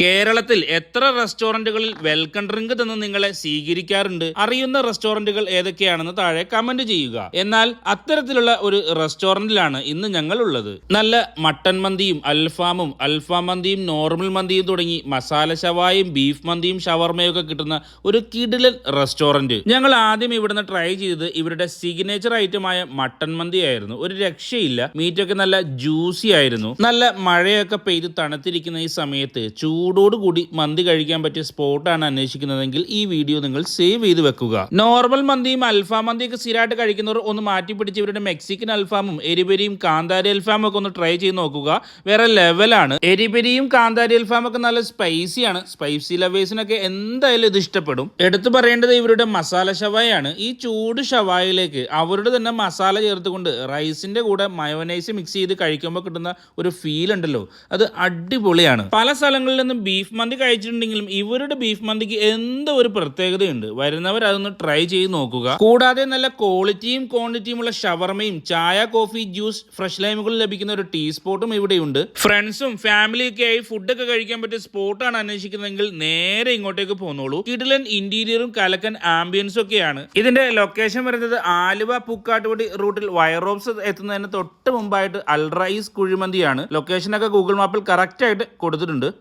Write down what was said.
കേരളത്തിൽ എത്ര റെസ്റ്റോറന്റുകളിൽ welcome drink തന്ന് നിങ്ങളെ സ്വീകരിക്കാറുണ്ട്? അറിയുന്ന റെസ്റ്റോറന്റുകൾ ഏതൊക്കെയാണെന്ന് താഴെ കമന്റ് ചെയ്യുക. എന്നാൽ അത്തരത്തിലുള്ള ഒരു റെസ്റ്റോറന്റിലാണ് ഇന്ന് ഞങ്ങൾ ഉള്ളത് നല്ല മട്ടൻ മന്തിയും അൽഫാമും അൽഫാം മന്തിയും നോർമൽ മന്തിയും തുടങ്ങി മസാല ഷവായും ബീഫ് മന്തിയും ഷവർമയും ഒക്കെ കിട്ടുന്ന ഒരു കിഡിലൻ റെസ്റ്റോറന്റ് ഞങ്ങൾ ആദ്യം ഇവിടുന്ന് ട്രൈ ചെയ്തത് ഇവരുടെ സിഗ്നേച്ചർ ഐറ്റമായ മട്ടൻ മന്തി ആയിരുന്നു ഒരു രക്ഷയില്ല. മീറ്റൊക്കെ നല്ല ജ്യൂസി ആയിരുന്നു. നല്ല മഴയൊക്കെ പെയ്ത് തണുത്തിരിക്കുന്ന ഈ സമയത്ത് ചൂടോടുകൂടി മന്തി കഴിക്കാൻ പറ്റിയ സ്പോട്ടാണ് അന്വേഷിക്കുന്നതെങ്കിൽ ഈ വീഡിയോ നിങ്ങൾ സേവ് ചെയ്ത് വെക്കുക. നോർമൽ മന്തിയും അൽഫാം മന്തിയൊക്കെ സ്ഥിരമായിട്ട് കഴിക്കുന്നവർ ഒന്ന് മാറ്റി പിടിച്ച് ഇവരുടെ മെക്സിക്കൻ അൽഫാമും എരിപെരിയും കാന്താരി അൽഫാമും ഒക്കെ ഒന്ന് ട്രൈ ചെയ്ത് നോക്കുക. വേറെ ലെവലാണ് എരിപെരിയും കാന്താരി അൽഫാമും ഒക്കെ നല്ല ആണ്. സ്പൈസി ലവേഴ്സിനൊക്കെ എന്തായാലും ഇത് ഇഷ്ടപ്പെടും. എടുത്തു പറയേണ്ടത് ഇവരുടെ മസാല ഷവായാണ് ഈ ചൂട് ഷവായിലേക്ക് അവരുടെ തന്നെ മസാല ചേർത്തുകൊണ്ട് റൈസിന്റെ കൂടെ മയോനൈസ് മിക്സ് ചെയ്ത് കഴിക്കുമ്പോൾ കിട്ടുന്ന ഒരു ഫീൽ ഉണ്ടല്ലോ. അത് അടിപൊളിയാണ്. പല സ്ഥലങ്ങളിൽ നിന്നും ബീഫ് മന്തി കഴിച്ചിട്ടുണ്ടെങ്കിലും ഇവരുടെ ബീഫ് മന്തിക്ക് എന്തോ ഒരു പ്രത്യേകതയുണ്ട്. വരുന്നവർ അതൊന്ന് ട്രൈ ചെയ്ത് നോക്കുക. കൂടാതെ നല്ല ക്വാളിറ്റിയും ക്വാണ്ടിറ്റിയും ഉള്ള ഷവർമയും ചായ കോഫി ജ്യൂസ് ഫ്രഷ് ലൈമുകൾ ലഭിക്കുന്ന ഒരു ടീ സ്പോട്ടും ഇവിടെയുണ്ട് ഫ്രണ്ട്സും ഫാമിലിയൊക്കെ ആയി ഫുഡൊക്കെ കഴിക്കാൻ പറ്റിയ സ്പോട്ടാണ് അന്വേഷിക്കുന്നതെങ്കിൽ നേരെ ഇങ്ങോട്ടേക്ക് പോന്നോളൂ. കിടിലൻ ഇന്റീരിയറും കലക്കൻ ആംബിയൻസും ഒക്കെയാണ്. ഇതിന്റെ ലൊക്കേഷൻ വരുന്നത് ആലുവ പൂക്കാട്ടുപടി റൂട്ടിൽ വയറോപ്സ് എത്തുന്നതിന് തൊട്ട് മുമ്പായിട്ട് അൽറൈസ് കുഴിമന്തിയാണ്. ലൊക്കേഷനൊക്കെ ഗൂഗിൾ മാപ്പിൽ കറക്റ്റ് ആയിട്ട് കൊടുത്തിട്ടുണ്ട്.